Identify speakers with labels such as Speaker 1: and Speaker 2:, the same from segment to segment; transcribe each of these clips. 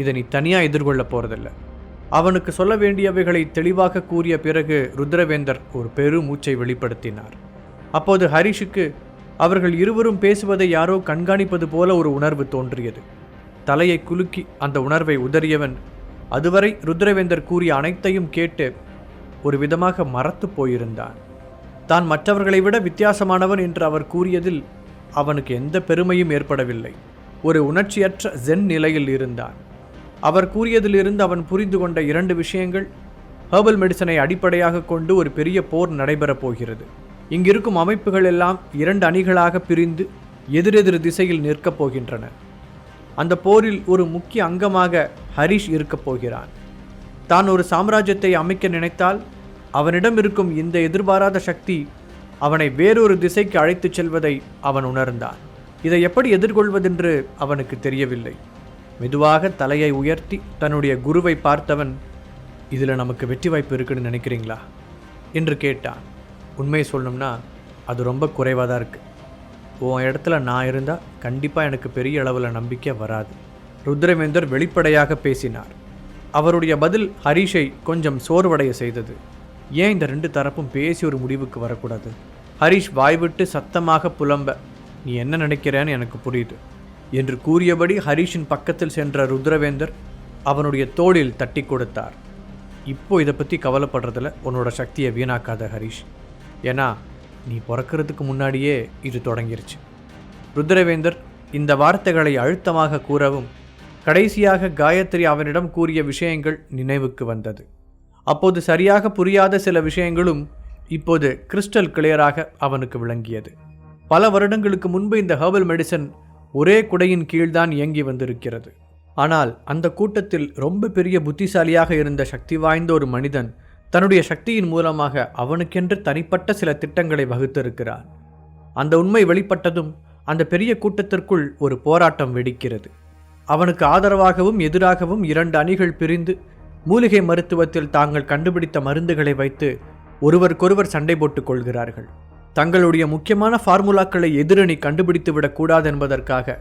Speaker 1: இதை நீ தனியாக எதிர்கொள்ள போகிறதில்ல அவனுக்கு சொல்ல வேண்டியவைகளை தெளிவாக கூறிய பிறகு ருத்ரவேந்தர் ஒரு பெரு மூச்சை வெளிப்படுத்தினார். அப்போது ஹரிஷுக்கு அவர்கள் இருவரும் பேசுவதை யாரோ கண்காணிப்பது போல ஒரு உணர்வு தோன்றியது. தலையை குலுக்கி அந்த உணர்வை உதறியவன் அதுவரை ருத்ரவேந்தர் கூறிய அனைத்தையும் கேட்டு ஒரு விதமாக மறத்து போயிருந்தான். தான் மற்றவர்களை விட வித்தியாசமானவன் என்று அவர் கூறியதில் அவனுக்கு எந்த பெருமையும் ஏற்படவில்லை. ஒரு உணர்ச்சியற்ற ஜென் நிலையில் இருந்தான். அவர் கூறியதிலிருந்து அவன் புரிந்து கொண்ட இரண்டு விஷயங்கள் ஹெர்பல் மெடிசனை அடிப்படையாக கொண்டு ஒரு பெரிய போர் நடைபெறப் போகிறது. இங்கிருக்கும் அமைப்புகள் எல்லாம் இரண்டு அணிகளாக பிரிந்து எதிரெதிர் திசையில் நிற்கப் போகின்றன. அந்த போரில் ஒரு முக்கிய அங்கமாக ஹரிஷ் இருக்கப் போகிறான். தான் ஒரு சாம்ராஜ்யத்தை அமைக்க நினைத்தால் அவனிடம் இருக்கும் இந்த எதிர்பாராத சக்தி அவனை வேறொரு திசைக்கு அழைத்துச் செல்வதை அவன் உணர்ந்தான். இதை எப்படி எதிர்கொள்வதென்று அவனுக்கு தெரியவில்லை. மெதுவாக தலையை உயர்த்தி தன்னுடைய குருவை பார்த்தவன் இதில் நமக்கு வெற்றி வாய்ப்பு இருக்குன்னு நினைக்கிறீங்களா? என்று கேட்டான். உண்மையை சொல்லணும்னா அது ரொம்ப குறைவாக தான் இருக்குது உன் இடத்துல நான் இருந்தால் கண்டிப்பாக எனக்கு பெரிய அளவில் நம்பிக்கை வராது. ருத்ரவேந்தர் வெளிப்படையாக பேசினார். அவருடைய பதில் ஹரிஷை கொஞ்சம் சோர்வடைய செய்தது. ஏன் இந்த ரெண்டு தரப்பும் பேசி ஒரு முடிவுக்கு வரக்கூடாது? ஹரிஷ் வாய்விட்டு சத்தமாக புலம்ப நீ என்ன நினைக்கிறேன்னு எனக்கு புரியுது. என்று கூறியபடி ஹரிஷின் பக்கத்தில் சென்ற ருத்ரவேந்தர் அவனுடைய தோளில் தட்டி கொடுத்தார். இப்போ இதை பற்றி கவலைப்படுறதுல உன்னோட சக்தியை வீணாக்காத ஹரிஷ். ஏன்னா நீ பிறக்கிறதுக்கு முன்னாடியே இது தொடங்கிருச்சு. ருத்ரவேந்தர் இந்த வார்த்தைகளை அழுத்தமாக கூறவும் கடைசியாக காயத்ரி அவனிடம் கூறிய விஷயங்கள் நினைவுக்கு வந்தது. அப்போது சரியாக புரியாத சில விஷயங்களும் இப்போது கிறிஸ்டல் கிளியராக அவனுக்கு விளங்கியது. பல வருடங்களுக்கு முன்பு இந்த ஹெர்பல் மெடிசன் ஒரே குடையின் கீழ்தான் இயங்கி வந்திருக்கிறது. ஆனால் அந்த கூட்டத்தில் ரொம்ப பெரிய புத்திசாலியாக இருந்த சக்தி வாய்ந்த ஒரு மனிதன் தன்னுடைய சக்தியின் மூலமாக அவனுக்கென்று தனிப்பட்ட சில திட்டங்களை வகுத்திருக்கிறான். அந்த உண்மை வெளிப்பட்டதும் அந்த பெரிய கூட்டத்திற்குள் ஒரு போராட்டம் வெடிக்கிறது. அவனுக்கு ஆதரவாகவும் எதிராகவும் இரண்டு அணிகள் பிரிந்து மூலிகை மருத்துவத்தில் தாங்கள் கண்டுபிடித்த மருந்துகளை வைத்து ஒருவருக்கொருவர் சண்டை போட்டுக் கொள்கிறார்கள். தங்களுடைய முக்கியமான ஃபார்முலாக்களை எதிரணி கண்டுபிடித்து விடக்கூடாது என்பதற்காக.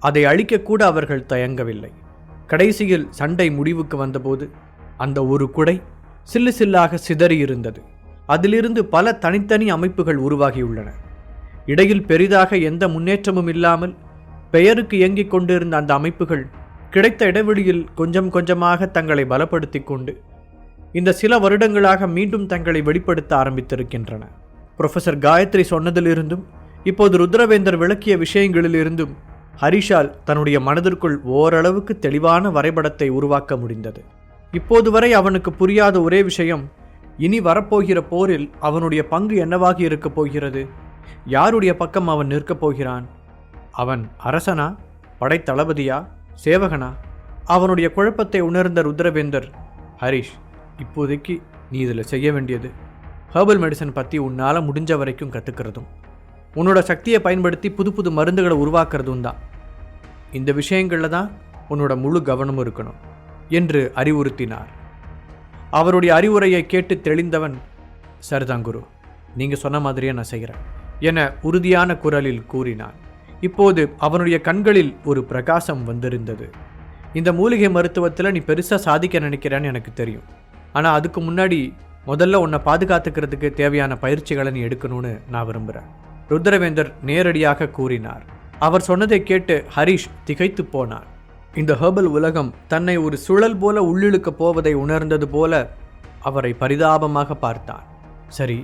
Speaker 1: அதை அழிக்கக்கூட அவர்கள் தயங்கவில்லை. கடைசியில் சண்டை முடிவுக்கு வந்தபோது அந்த ஒரு குடை சில்லு சில்லாக சிதறியிருந்தது அதிலிருந்து பல தனித்தனி அமைப்புகள் உருவாகியுள்ளன. இடையில் பெரிதாக எந்த முன்னேற்றமும் இல்லாமல் பெயருக்கு இயங்கிக் கொண்டிருந்த அந்த அமைப்புகள் கிடைத்த இடைவெளியில் கொஞ்சம் கொஞ்சமாக தங்களை பலப்படுத்தி கொண்டு இந்த சில வருடங்களாக மீண்டும் தங்களை வெளிப்படுத்த ஆரம்பித்திருக்கின்றன. ப்ரொஃபஸர் காயத்ரி சொன்னதிலிருந்தும் இப்போது ருத்ரவேந்தர் விளக்கிய விஷயங்களிலிருந்தும் ஹரிஷால் தன்னுடைய மனதிற்குள் ஓரளவுக்கு தெளிவான வரைபடத்தை உருவாக்க முடிந்தது. இப்போது வரை அவனுக்கு புரியாத ஒரே விஷயம் இனி வரப்போகிற போரில் அவனுடைய பங்கு என்னவாக இருக்கப் போகிறது? யாருடைய பக்கம் அவன் நிற்கப் போகிறான்? அவன் அரசனா? படைத்தளபதியா? சேவகனா? அவனுடைய குழப்பத்தை உணர்ந்த ருத்ரவேந்தர் ஹரிஷ் இப்போதைக்கு நீ இதில் செய்ய வேண்டியது ஹெர்பல் மெடிசன் பற்றி உன்னால் முடிஞ்ச வரைக்கும் கற்றுக்கிறதும் உன்னோட சக்தியை பயன்படுத்தி புது புது மருந்துகளை உருவாக்குறதும் தான். இந்த விஷயங்களில் தான் உன்னோட முழு கவனமும் இருக்கணும் என்று அறிவுறுத்தினார். அவருடைய அறிவுரையை கேட்டு தெளிந்தவன் சரிதான் குரு நீங்கள் சொன்ன மாதிரியே நான் செய்கிறேன் என உறுதியான குரலில் கூறினான். இப்போது அவனுடைய கண்களில் ஒரு பிரகாசம் வந்திருந்தது. இந்த மூலிகை மருத்துவத்தில் நீ பெருசாக சாதிக்க நினைக்கிறேன்னு எனக்கு தெரியும். ஆனால் அதுக்கு முன்னாடி முதல்ல உன்னை பாதுகாத்துக்கிறதுக்கு தேவையான பயிற்சிகளை நீ எடுக்கணும்னு நான் விரும்புகிறேன் ருத்ரவேந்தர் நேரடியாக கூறினார். அவர் சொன்னதை கேட்டு ஹரிஷ் திகைத்து போனார். இந்த ஹெர்பல் உலகம் தன்னை ஒரு சுழல் போல உள்ளிழுக்கப் போவதை உணர்ந்தது போல அவரை பரிதாபமாக பார்த்தான். சரி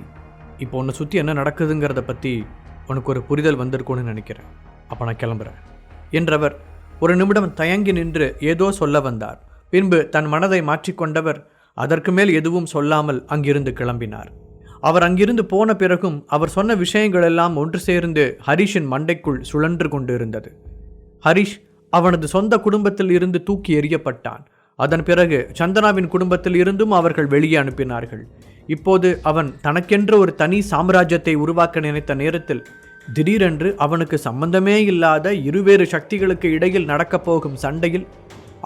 Speaker 1: இப்போ உன்னை சுற்றி என்ன நடக்குதுங்கிறத பற்றி உனக்கு ஒரு புரிதல் வந்திருக்கும்னு நினைக்கிறேன். அப்போ நான் கிளம்புறேன் என்றவர் ஒரு நிமிடம் தயங்கி நின்று ஏதோ சொல்ல வந்தார். பின்பு தன் மனதை மாற்றிக்கொண்டவர் அதற்கு மேல் எதுவும் சொல்லாமல் அங்கிருந்து கிளம்பினார். அவர் அங்கிருந்து போன பிறகும் அவர் சொன்ன விஷயங்கள் எல்லாம் ஒன்று சேர்ந்து ஹரிஷின் மண்டைக்குள் சுழன்று கொண்டு இருந்தது ஹரிஷ் அவனது சொந்த குடும்பத்தில் இருந்து தூக்கி எறியப்பட்டான். அதன் பிறகு சந்தனாவின் குடும்பத்தில் இருந்தும் அவர்கள் வெளியே அனுப்பினார்கள். இப்போது அவன் தனக்கென்று ஒரு தனி சாம்ராஜ்யத்தை உருவாக்க நினைத்த நேரத்தில் திடீரென்று அவனுக்கு சம்பந்தமே இல்லாத இருவேறு சக்திகளுக்கு இடையில் நடக்கப் போகும் சண்டையில்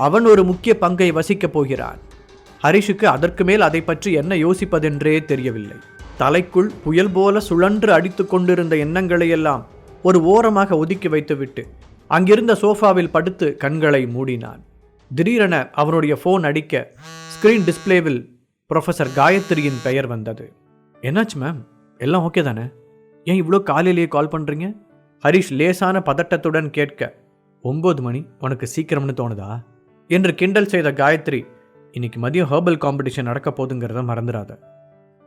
Speaker 1: அவன் ஒரு முக்கிய பங்கை வசிக்கப் போகிறான். ஹரிஷுக்கு அதற்கு மேல் அதை பற்றி என்ன யோசிப்பதென்றே தெரியவில்லை. தலைக்குள் புயல் போல சுழன்று அடித்து கொண்டிருந்த எண்ணங்களையெல்லாம் ஒரு ஓரமாக ஒதுக்கி வைத்துவிட்டு அங்கிருந்த சோஃபாவில் படுத்து கண்களை மூடினான். திடீரென அவனுடைய ஃபோன் அடிக்க ஸ்கிரீன் டிஸ்ப்ளேவில் ப்ரொஃபஸர் காயத்ரியின் பெயர் வந்தது. என்னாச்சு மேம் எல்லாம் ஓகே தானே? ஏன் இவ்வளோ காலையிலேயே கால் பண்ணுறீங்க ஹரிஷ் லேசான பதட்டத்துடன் கேட்க ஒம்பது மணி? உனக்கு சீக்கிரம்னு தோணுதா? என்று கிண்டல் செய்த காயத்ரி இன்னைக்கு மதியம் ஹர்பல் காம்படிஷன் நடக்க போதுங்கிறத மறந்துடாத.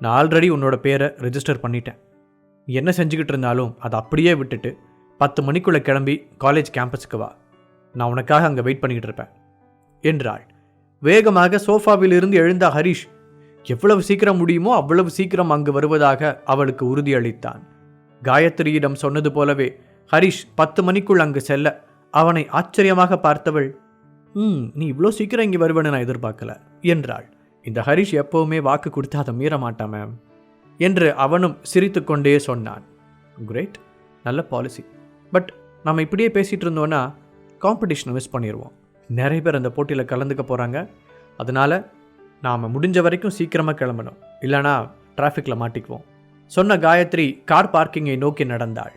Speaker 1: நான் ஆல்ரெடி உன்னோட பேரை ரெஜிஸ்டர் பண்ணிட்டேன். நீ என்ன செஞ்சுக்கிட்டு இருந்தாலும் அதை அப்படியே விட்டுட்டு பத்து மணிக்குள்ளே கிளம்பி காலேஜ் கேம்பஸுக்கு வா. நான் உனக்காக அங்கே வெயிட் பண்ணிக்கிட்டு இருப்பேன். என்றாள். வேகமாக சோஃபாவில் இருந்து எழுந்த ஹரிஷ் எவ்வளவு சீக்கிரம் முடியுமோ அவ்வளவு சீக்கிரம் அங்கு வருவதாக அவளுக்கு உறுதியளித்தான். காயத்ரியிடம் சொன்னது போலவே ஹரிஷ் பத்து மணிக்குள் அங்கு செல்ல அவனை ஆச்சரியமாக பார்த்தவள் ம் நீ இவ்வளோ சீக்கிரம் இங்கே வருவேன்னு நான் எதிர்பார்க்கல என்றாள். இந்த ஹரிஷ் எப்போவுமே வாக்கு கொடுத்து அதை மீற மாட்டான் மேம் என்று அவனும் சிரித்துக்கொண்டே சொன்னான். கிரேட் நல்ல பாலிசி பட் நம்ம இப்படியே பேசிகிட்டு இருந்தோன்னா காம்படிஷனை மிஸ் பண்ணிடுவோம் நிறைய பேர் அந்த போட்டியில் கலந்துக்க போகிறாங்க அதனால் நாம் முடிஞ்ச வரைக்கும் சீக்கிரமாக கிளம்பணும். இல்லைனா டிராஃபிக்கில் மாட்டிக்குவோம் சொன்ன காயத்ரி கார் பார்க்கிங்கை நோக்கி நடந்தாள்.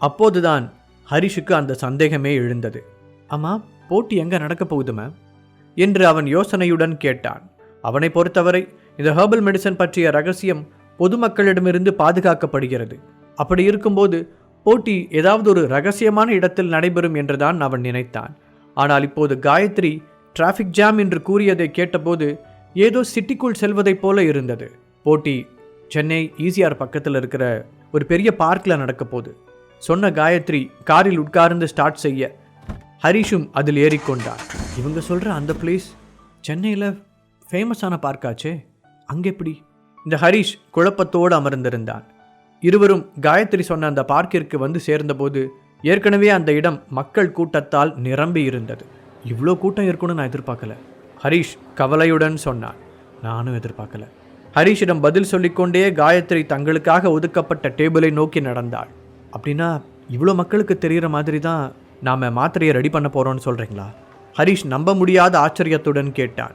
Speaker 1: அப்போதுதான் ஹரிஷுக்கு அந்த சந்தேகமே எழுந்தது. ஆமாம் போட்டி எங்கே நடக்கப் போகுது மேம் என்று அவன் யோசனையுடன் கேட்டான். அவனை பொறுத்தவரை இந்த ஹெர்பல் மெடிசன் பற்றிய ரகசியம் பொதுமக்களிடமிருந்து பாதுகாக்கப்படுகிறது. அப்படி இருக்கும்போது போட்டி ஏதாவது ஒரு ரகசியமான இடத்தில் நடைபெறும் என்றுதான் அவன் நினைத்தான். ஆனால் இப்போது காயத்ரி டிராஃபிக் ஜாம் என்று கூறியதை கேட்டபோது ஏதோ சிட்டிக்குள் செல்வதைப் போல இருந்தது. போட்டி சென்னை ஈசிஆர் பக்கத்தில் இருக்கிற ஒரு பெரிய பார்க்கில் நடக்க போகுது. சொன்ன காயத்ரி காரில் உட்கார்ந்து ஸ்டார்ட் செய்ய ஹரிஷும் அதில் ஏறிக்கொண்டார். இவங்க சொல்கிற அந்த பிளேஸ் சென்னையில் ஃபேமஸான பார்க்காச்சே அங்கே எப்படி? இந்த ஹரிஷ் குழப்பத்தோடு அமர்ந்திருந்தான். இருவரும் காயத்ரி சொன்ன அந்த பார்க்கிற்கு வந்து சேர்ந்தபோது ஏற்கனவே அந்த இடம் மக்கள் கூட்டத்தால் நிரம்பி இருந்தது. இவ்வளோ கூட்டம் இருக்கும்னு நான் எதிர்பார்க்கல. ஹரிஷ் கவலையுடன் சொன்னான். நானும் எதிர்பார்க்கல. ஹரிஷிடம் பதில் சொல்லிக்கொண்டே காயத்ரி தங்களுக்காக ஒதுக்கப்பட்ட டேபிளை நோக்கி நடந்தாள். அப்படின்னா இவ்வளோ மக்களுக்கு தெரிகிற மாதிரி தான் நாம் மாத்திரையை ரெடி பண்ண போகிறோம்னு சொல்கிறீங்களா ஹரிஷ் நம்ப முடியாத ஆச்சரியத்துடன் கேட்டான்.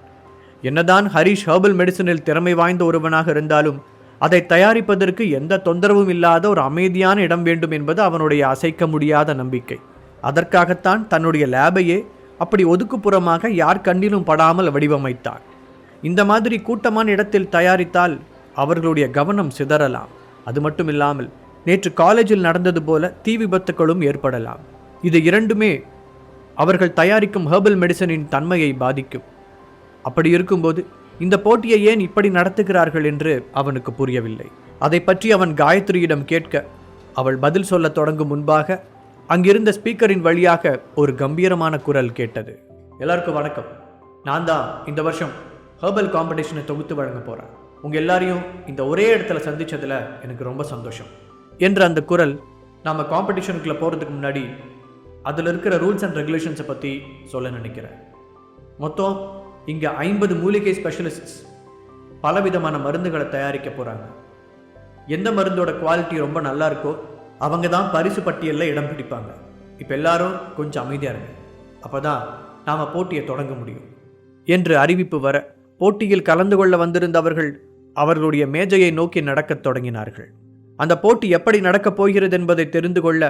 Speaker 1: என்னதான் ஹரிஷ் ஹெர்பல் மெடிசனில் திறமை வாய்ந்த ஒருவனாக இருந்தாலும் அதை தயாரிப்பதற்கு எந்த தொந்தரவும் இல்லாத ஒரு அமைதியான இடம் வேண்டும் என்பது அவனுடைய அசைக்க முடியாத நம்பிக்கை. அதற்காகத்தான் தன்னுடைய லேபையே அப்படி ஒதுக்குப்புறமாக யார் கண்ணிலும் படாமல் வடிவமைத்தான். இந்த மாதிரி கூட்டமான இடத்தில் தயாரித்தால் அவர்களுடைய கவனம் சிதறலாம். அது மட்டும் இல்லாமல் நேற்று காலேஜில் நடந்தது போல தீ விபத்துகளும் ஏற்படலாம். இது இரண்டுமே அவர்கள் தயாரிக்கும் ஹெர்பல் மெடிசனின் தன்மையை பாதிக்கும். அப்படி இருக்கும்போது இந்த போட்டியை ஏன் இப்படி நடத்துகிறார்கள் என்று அவனுக்கு புரியவில்லை. அதை பற்றி அவன் காயத்ரியிடம் கேட்க அவள் பதில் சொல்ல தொடங்கும் முன்பாக அங்கிருந்த ஸ்பீக்கரின் வழியாக ஒரு கம்பீரமான குரல் கேட்டது. எல்லாருக்கும் வணக்கம். நான் தான் இந்த வருஷம் ஹெர்பல் காம்படிஷனை தொகுத்து வழங்க போகிறேன் உங்கள் எல்லாரையும் இந்த ஒரே இடத்துல சந்தித்ததில் எனக்கு ரொம்ப சந்தோஷம். என்ற அந்த குரல் நாம் காம்படிஷனுக்குள்ளே போகிறதுக்கு முன்னாடி அதில் இருக்கிற ரூல்ஸ் அண்ட் ரெகுலேஷன்ஸை பற்றி சொல்ல நினைக்கிறேன். மொத்தம் இங்கே ஐம்பது மூலிகை ஸ்பெஷலிஸ்ட்ஸ் பலவிதமான மருந்துகளை தயாரிக்க போகிறாங்க எந்த மருந்தோட குவாலிட்டி ரொம்ப நல்லா இருக்கோ அவங்க தான் பரிசு பட்டியலில் இடம் பிடிப்பாங்க. இப்போ எல்லாரும் கொஞ்சம் அமைதியாக இருங்க. அப்போ தான் நாம் போட்டியை தொடங்க முடியும். என்று அறிவிப்பு வர போட்டியில் கலந்து கொள்ள வந்திருந்தவர்கள் அவர்களுடைய மேஜையை நோக்கி நடக்கத் தொடங்கினார்கள். அந்த போட்டி எப்படி நடக்கப் போகிறது என்பதை தெரிந்து கொள்ள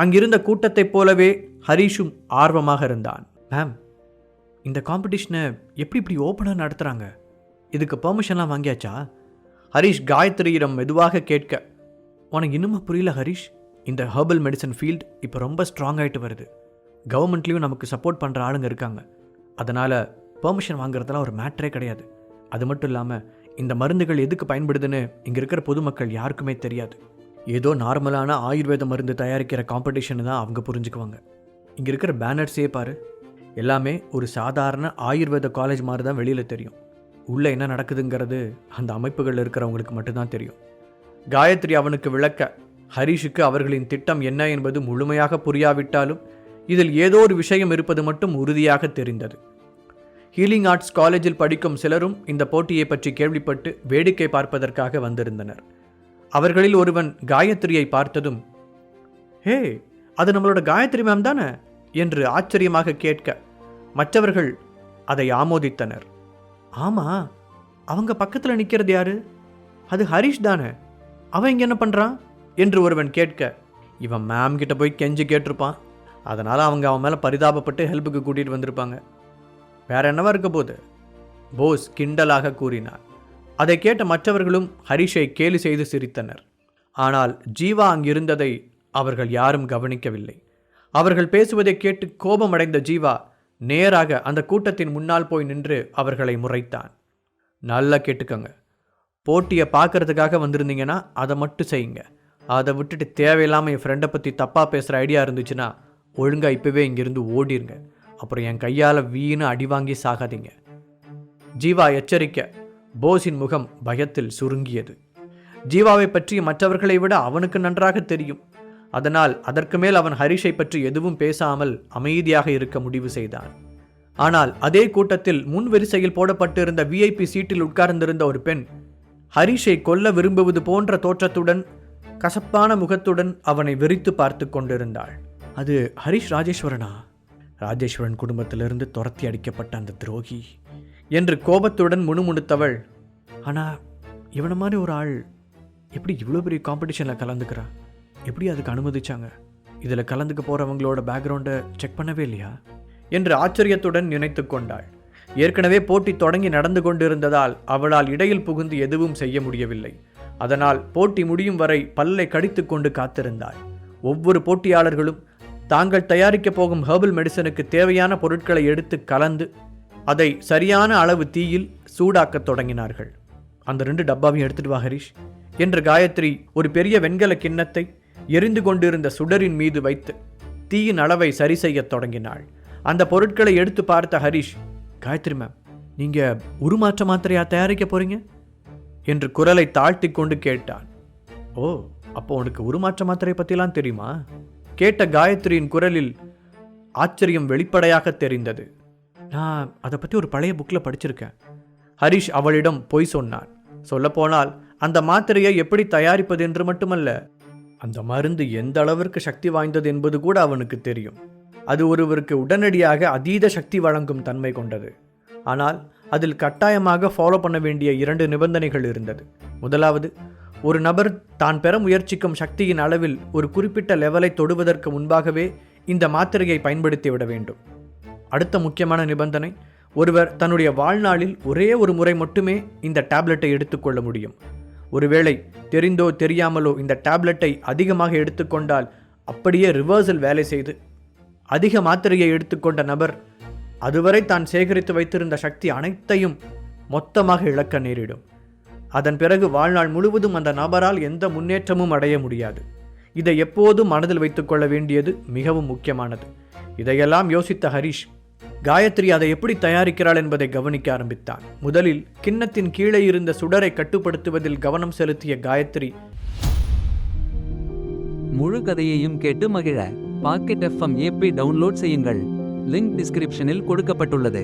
Speaker 1: அங்கிருந்த கூட்டத்தைப் போலவே ஹரீஷும் ஆர்வமாக இருந்தான். மேம் இந்த காம்படிஷனை எப்படி இப்படி ஓப்பனாக நடத்துகிறாங்க இதுக்கு பெர்மிஷன்லாம் வாங்கியாச்சா? ஹரீஷ் காயத்ரியிடம் மெதுவாக கேட்க உனக்கு இன்னுமா புரியல ஹரீஷ்? இந்த ஹெர்பல் மெடிசன் ஃபீல்டு இப்போ ரொம்ப ஸ்ட்ராங் ஆகிட்டு வருது. கவர்மெண்ட்லேயும் நமக்கு சப்போர்ட் பண்ணுற ஆளுங்க இருக்காங்க. அதனால் பெர்மிஷன் வாங்குறதுலாம் ஒரு மேட்ரே கிடையாது. அது மட்டும் இல்லாமல் இந்த மருந்துகள் எதுக்கு பயன்படுதுன்னு இங்கே இருக்கிற பொதுமக்கள் யாருக்குமே தெரியாது. ஏதோ நார்மலான ஆயுர்வேத மருந்து தயாரிக்கிற காம்படிஷன் தான் அவங்க புரிஞ்சுக்குவாங்க. இங்கே இருக்கிற பேனர்ஸே பாரு. எல்லாமே ஒரு சாதாரண ஆயுர்வேத காலேஜ் மாதிரி தான் வெளியில் தெரியும். உள்ளே என்ன நடக்குதுங்கிறது அந்த அமைப்புகளில் இருக்கிறவங்களுக்கு மட்டும்தான் தெரியும். காயத்ரி அவனுக்கு விளக்க ஹரிஷுக்கு அவர்களின் திட்டம் என்ன என்பது முழுமையாக புரியாவிட்டாலும் இதில் ஏதோ ஒரு விஷயம் இருப்பது மட்டும் உறுதியாக தெரிந்தது. ஹீலிங் ஆர்ட்ஸ் காலேஜில் படிக்கும் சிலரும் இந்த போட்டியை பற்றி கேள்விப்பட்டு வேடிக்கை பார்ப்பதற்காக வந்திருந்தனர். அவர்களில் ஒருவன் காயத்ரியை பார்த்ததும் ஹே அது நம்மளோட காயத்ரி மேம் தானே? என்று ஆச்சரியமாக கேட்க மற்றவர்கள் அதை ஆமோதித்தனர். ஆமா அவங்க பக்கத்தில் நிற்கிறது யாரு? அது ஹரிஷ் தானே. அவன் இங்கே என்ன பண்ணுறான் என்று ஒருவன் கேட்க இவன் மேம் கிட்ட போய் கெஞ்சி கேட்டிருப்பான். அதனால் அவங்க அவன் மேலே பரிதாபப்பட்டு ஹெல்ப்புக்கு கூட்டிகிட்டு வந்திருப்பாங்க. வேற என்னவா இருக்க போகுது? போஸ் கிண்டலாக கூறினார். அதை கேட்ட மற்றவர்களும் ஹரிஷை கேலி செய்து சிரித்தனர். ஆனால் ஜீவா அங்கிருந்ததை அவர்கள் யாரும் கவனிக்கவில்லை. அவர்கள் பேசுவதை கேட்டு கோபமடைந்த ஜீவா நேராக அந்த கூட்டத்தின் முன்னால் போய் நின்று அவர்களை முறைத்தான். நல்லா கேட்டுக்கோங்க. போட்டியை பார்க்கறதுக்காக வந்திருந்தீங்கன்னா அதை மட்டும் செய்யுங்க. அதை விட்டுட்டு தேவையில்லாமல் என் ஃப்ரெண்டை பற்றி தப்பாக பேசுகிற ஐடியா இருந்துச்சுன்னா ஒழுங்காக இப்போவே இங்கேருந்து ஓடிருங்க. அப்புறம் என் கையால் வீணு அடி வாங்கி சாகாதீங்க. ஜீவா எச்சரிக்கை. போஸின் முகம் பயத்தில் சுருங்கியது. ஜீவாவை பற்றி மற்றவர்களை விட அவனுக்கு நன்றாக தெரியும். அதனால் அதற்கு மேல் அவன் ஹரிஷை பற்றி எதுவும் பேசாமல் அமைதியாக இருக்க முடிவு செய்தான். ஆனால் அதே கூட்டத்தில் முன் வரிசையில் போடப்பட்டிருந்த விஐபி சீட்டில் உட்கார்ந்திருந்த ஒரு பெண் ஹரிஷை கொல்ல விரும்புவது போன்ற தோற்றத்துடன் கசப்பான முகத்துடன் அவனை வெறித்து பார்த்து கொண்டிருந்தாள். அது ஹரிஷ் ராஜேஸ்வரனா? ராஜேஸ்வரன் குடும்பத்திலிருந்து துரத்தி அடிக்கப்பட்ட அந்த துரோகி. என்று கோபத்துடன் முணுமுணுத்தவள். ஆனால் இவனை மாதிரி ஒரு ஆள் எப்படி இவ்வளோ பெரிய காம்படிஷனில் கலந்துக்கிறா? எப்படி அதுக்கு அனுமதிச்சாங்க? இதில் கலந்துக்க போகிறவங்களோட பேக்ரவுண்டை செக் பண்ணவே இல்லையா? என்று ஆச்சரியத்துடன் நினைத்து கொண்டாள். ஏற்கனவே போட்டி தொடங்கி நடந்து கொண்டிருந்ததால் அவளால் இடையில் புகுந்து எதுவும் செய்ய முடியவில்லை. அதனால் போட்டி முடியும் வரை பல்லை கடித்து கொண்டு காத்திருந்தாள். ஒவ்வொரு போட்டியாளர்களும் தாங்கள் தயாரிக்கப் போகும் ஹெர்பல் மெடிசனுக்கு தேவையான பொருட்களை எடுத்து கலந்து அதை சரியான அளவு தீயில் சூடாக்கத் தொடங்கினார்கள். அந்த ரெண்டு டப்பாவையும் எடுத்துட்டு வா ஹரிஷ் என்று காயத்ரி ஒரு பெரிய வெண்கல கிண்ணத்தை எரிந்து கொண்டிருந்த சுடரின் மீது வைத்து தீயின் அளவை சரி செய்யத் தொடங்கினாள். அந்த பொருட்களை எடுத்து பார்த்த ஹரிஷ் காயத்ரி மேம் நீங்க உருமாற்ற மாத்திரையா தயாரிக்க போறீங்க? என்று குரலை தாழ்த்தி கொண்டு கேட்டான். ஓ அப்போ உனக்கு உருமாற்ற மாத்திரை பற்றிலாம் தெரியுமா? கேட்ட காயத்ரியின் குரலில் ஆச்சரியம் வெளிப்படையாக தெரிந்தது. நான் அதை பற்றி ஒரு பழைய புக்கில் படிச்சிருக்கேன். ஹரிஷ் அவளிடம் பொய் சொன்னான். சொல்லப்போனால் அந்த மாத்திரையை எப்படி தயாரிப்பது என்று மட்டுமல்ல அந்த மருந்து எந்த அளவிற்கு சக்தி வாய்ந்தது என்பது கூட அவனுக்கு தெரியும். அது ஒருவருக்கு உடனடியாக அதீத சக்தி வழங்கும் தன்மை கொண்டது. ஆனால் அதில் கட்டாயமாக ஃபாலோ பண்ண வேண்டிய இரண்டு நிபந்தனைகள் இருந்தது. முதலாவது ஒரு நபர் தான் பெற முயற்சிக்கும் சக்தியின் அளவில் ஒரு குறிப்பிட்ட லெவலை தொடுவதற்கு முன்பாகவே இந்த மாத்திரையை பயன்படுத்தி விட வேண்டும். அடுத்த முக்கியமான நிபந்தனை ஒருவர் தன்னுடைய வாழ்நாளில் ஒரே ஒரு முறை மட்டுமே இந்த டேப்லெட்டை எடுத்துக்கொள்ள முடியும். ஒருவேளை தெரிந்தோ தெரியாமலோ இந்த டேப்லெட்டை அதிகமாக எடுத்துக்கொண்டால் அப்படியே ரிவர்சல் வேலை செய்து அதிக மாத்திரையை எடுத்துக்கொண்ட நபர் அதுவரை தான் சேகரித்து வைத்திருந்த சக்தி அனைத்தையும் மொத்தமாக இழக்க நேரிடும். அதன் பிறகு வாழ்நாள் முழுவதும் அந்த நபரால் எந்த முன்னேற்றமும் அடைய முடியாது. இதை எப்போதும் மனதில் வைத்துக்கொள்ள வேண்டியது மிகவும் முக்கியமானது. இதையெல்லாம் யோசித்த ஹரிஷ் காயத்ரி அதை எப்படி தயாரிக்கிறாள் என்பதை கவனிக்க ஆரம்பித்தான். முதலில் கிண்ணத்தின் கீழே இருந்த சுடரை கட்டுப்படுத்துவதில் கவனம் செலுத்திய காயத்ரி
Speaker 2: முழு கதையையும் கேட்டு மகிழ. பாக்கெட் எஃப்எம் ஏபி டவுன்லோட் செய்யுங்கள். லிங்க் டிஸ்கிரிப்ஷனில் கொடுக்கப்பட்டுள்ளது.